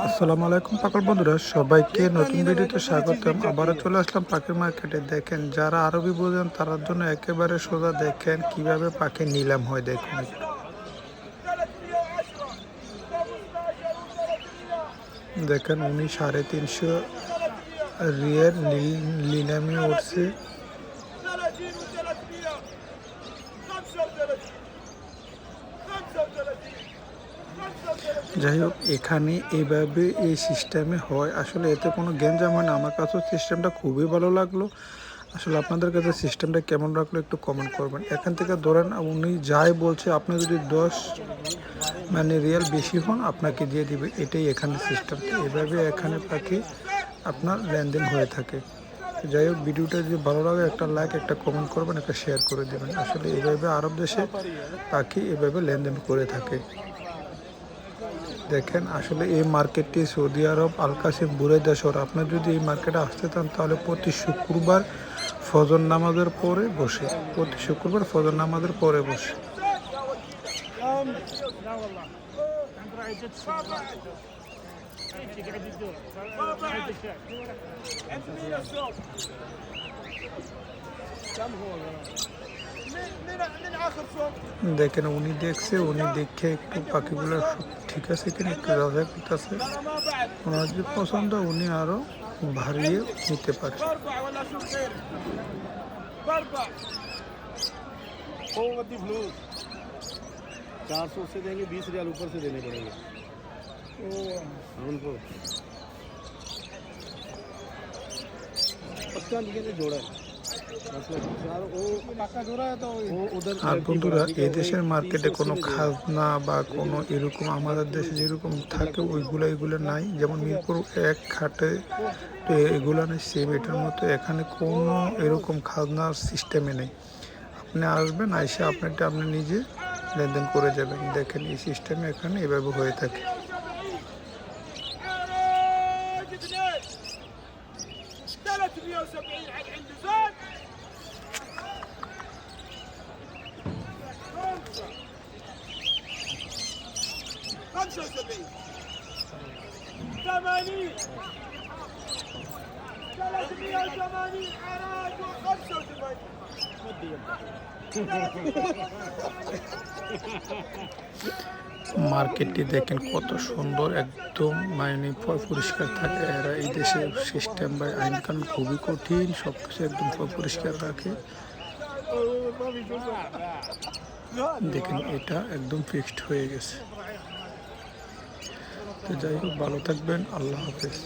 আসসালামু আলাইকুম পাকল বন্ধুরা। সবাইকে নতুন ভিডিওতে স্বাগতম। আবারও চলে আসলাম পাখির মার্কেটে। দেখেন, যারা আরবি বোঝেন তার জন্য একেবারে সোজা দেখেন কীভাবে পাখি নিলাম হয়। দেখুন দেখেন, উনি সাড়ে তিনশো রিয়ের লিনামি উঠছে যাই হোক, এখানে এভাবে এই সিস্টেমে হয়। আসলে এতে কোনো গেঞ্জাম হয় না। আমার কাছেও সিস্টেমটা খুবই ভালো লাগল। আসলে আপনাদের কাছে সিস্টেমটা কেমন রাখল একটু কমেন্ট করবেন। এখান থেকে ধরেন উনি যাই বলছে, আপনি যদি দশ মানে রিয়াল বেশি হন, আপনাকে দিয়ে দিবে। এটাই এখানে সিস্টেম এভাবে এখানে পাখি আপনার লেনদেন হয়ে থাকে। যাই হোক, ভিডিওটা যদি ভালো লাগে, একটা লাইক একটা কমেন্ট করবেন, একটা শেয়ার করে দেবেন। আসলে এভাবে আরব দেশে পাখি এভাবে লেনদেন করে থাকে। দেখেন আসলে এই মার্কেটটি সৌদি আরব আল কাসিম বুরেদাসর আপনি যদি এই মার্কেটে আসতে চান তাহলে প্রতি শুক্রবার ফজর নামাজের পরে বসে প্রতি শুক্রবার ফজর নামাজের পরে বসে لا والله দেখেন উনি দেখছে উনি দেখে একটু পাখিগুলো ঠিক আছে কিনা একটু রাজা ঠিক আছে ওনার যদি পছন্দ উনি আরও ভারিয়ে নিতে পারে चार सौ से देंगे बीस रियाल ऊपर से देने पड़ेंगे उनको पक्का निकले जोड़ा है আর বন্ধুরা এই দেশের মার্কেটে কোনো খাজনা বা কোনো এরকম আমাদের দেশে যেরকম থাকে ওইগুলো এগুলো নাই। যেমন মিরপুর এক খাটে এগুলো নেই সেম এটার মতো। এখানে কোনো এরকম খাজনার সিস্টেমে নেই। আপনি আসবেন আইসে আপনারটা আপনি নিজে লেনদেন করে যাবেন। দেখেন এই সিস্টেমে এখানে এভাবে হয়ে থাকে। خمسة وسبعين ثمانين ثلاثمية وثمانين حراج وخمسة وثمانين মার্কেটটি দেখেন কত সুন্দর একদম মানে প- পরিষ্কার থাকে এরা এই দেশের সিস্টেম বা আইন কানুন খুবই কঠিন সব কিছু একদম প- পরিষ্কার রাখে দেখেন এটা একদম ফিক্সড হয়ে গেছে তো যাই হোক ভালো থাকবেন আল্লাহ হাফেজ।